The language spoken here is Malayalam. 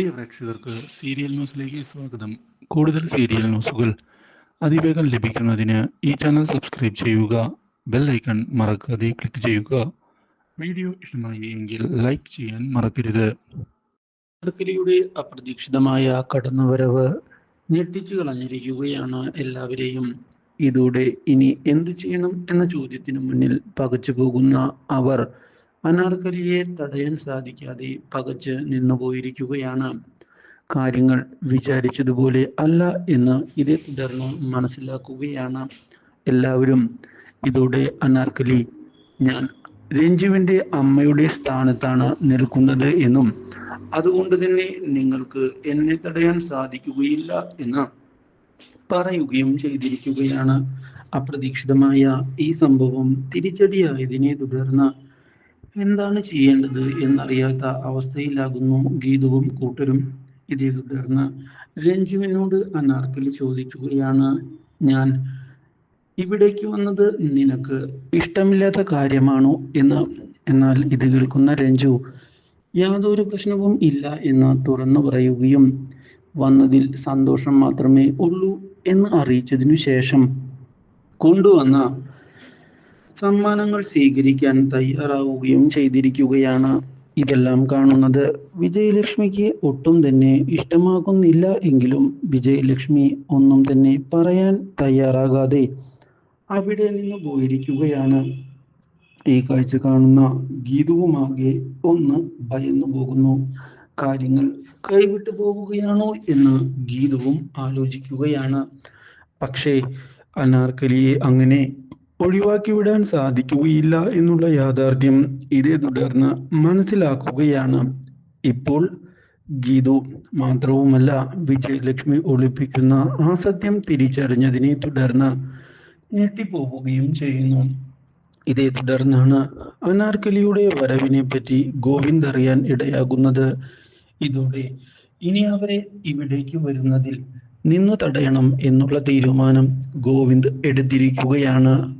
പ്രിയ പ്രേക്ഷകർക്ക് സീരിയൽ ന്യൂസിലേക്ക് സ്വാഗതം. കൂടുതൽ സീരിയൽ ന്യൂസുകൾ അതിവേഗം ലഭിക്കുന്നതിന് ഈ ചാനൽ സബ്സ്ക്രൈബ് ചെയ്യുക ബെൽ ഐക്കൺ മറക്കാതെ ക്ലിക്ക് ചെയ്യുക. വീഡിയോ ഇഷ്ടമായി എങ്കിൽ ലൈക്ക് ചെയ്യാൻ മറക്കരുത്. അർക്കലിയുടെ അപ്രതീക്ഷിതമായ കടന്നുവരവ് ഞെട്ടിച്ചു കളഞ്ഞിരിക്കുകയാണ് എല്ലാവരെയും. ഇതോടെ ഇനി എന്ത് ചെയ്യണം എന്ന ചോദ്യത്തിന് മുന്നിൽ പകച്ചു പോകുന്ന അവർ അനാർക്കലിയെ തടയാൻ സാധിക്കാതെ പകച്ച് നിന്നുപോയിരിക്കുകയാണ്. കാര്യങ്ങൾ വിചാരിച്ചതുപോലെ അല്ല എന്ന് ഇതേ തുടർന്ന് മനസ്സിലാക്കുകയാണ് എല്ലാവരും. ഇതോടെ അനാർക്കലി ഞാൻ രഞ്ജുവിന്റെ അമ്മയുടെ സ്ഥാനത്താണ് നിൽക്കുന്നത് എന്നും അതുകൊണ്ട് തന്നെ നിങ്ങൾക്ക് എന്നെ തടയാൻ സാധിക്കുകയില്ല എന്ന് പറയുകയും ചെയ്തിരിക്കുകയാണ്. അപ്രതീക്ഷിതമായ ഈ സംഭവം തിരിച്ചടിയായതിനെ തുടർന്ന് എന്താണ് ചെയ്യേണ്ടത് എന്നറിയാത്ത അവസ്ഥയിലാകുന്നു ഗീതുവും കൂട്ടരും. ഇതേ തുടർന്ന് രഞ്ജുവിനോട് അനാർക്കലി ചോദിക്കുകയാണ് ഞാൻ ഇവിടേക്ക് വന്നത് നിനക്ക് ഇഷ്ടമില്ലാത്ത കാര്യമാണോ? എന്ന്. എന്നാൽ ഇത് കേൾക്കുന്ന രഞ്ജു യാതൊരു പ്രശ്നവും ഇല്ല എന്ന് തുറന്നു പറയുകയും വന്നതിൽ സന്തോഷം മാത്രമേ ഉള്ളൂ എന്ന് അറിയിച്ചതിനു ശേഷം കൊണ്ടുവന്ന സമ്മാനങ്ങൾ സ്വീകരിക്കാൻ തയ്യാറാവുകയും ചെയ്തിരിക്കുകയാണ് ഇതെല്ലാം കാണുന്നത്. വിജയലക്ഷ്മിക്ക് ഒട്ടും തന്നെ ഇഷ്ടമാകുന്നില്ല എങ്കിലും വിജയലക്ഷ്മി ഒന്നും തന്നെ പറയാൻ തയ്യാറാകാതെ അവിടെ നിന്ന് പോയിരിക്കുകയാണ്. ഈ കാഴ്ച കാണുന്ന ഗീതുവുമാകെ ഒന്ന് ഭയന്നു പോകുന്നു. കാര്യങ്ങൾ കൈവിട്ടു പോവുകയാണോ എന്ന് ഗീതവും ആലോചിക്കുകയാണ്. പക്ഷേ അനാർക്കലിയെ അങ്ങനെ ഒഴിവാക്കി വിടാൻ സാധിക്കുകയില്ല എന്നുള്ള യാഥാർത്ഥ്യം ഇതേ തുടർന്ന് മനസ്സിലാക്കുകയാണ്. ഇപ്പോൾ ഗീതു മാത്രവുമല്ല വിജയലക്ഷ്മി ഒളിപ്പിക്കുന്ന ആ സത്യം തിരിച്ചറിഞ്ഞതിനെ തുടർന്ന് ഞെട്ടിപ്പോവുകയും ചെയ്യുന്നു. ഇതേ തുടർന്നാണ് അനാർക്കലിയുടെ വരവിനെ പറ്റി ഗോവിന്ദ് അറിയാൻ ഇടയാകുന്നത്. ഇതോടെ ഇനി അവരെ ഇവിടേക്ക് വരുന്നതിൽ നിന്നു തടയണം എന്നുള്ള തീരുമാനം ഗോവിന്ദ് എടുത്തിരിക്കുകയാണ്.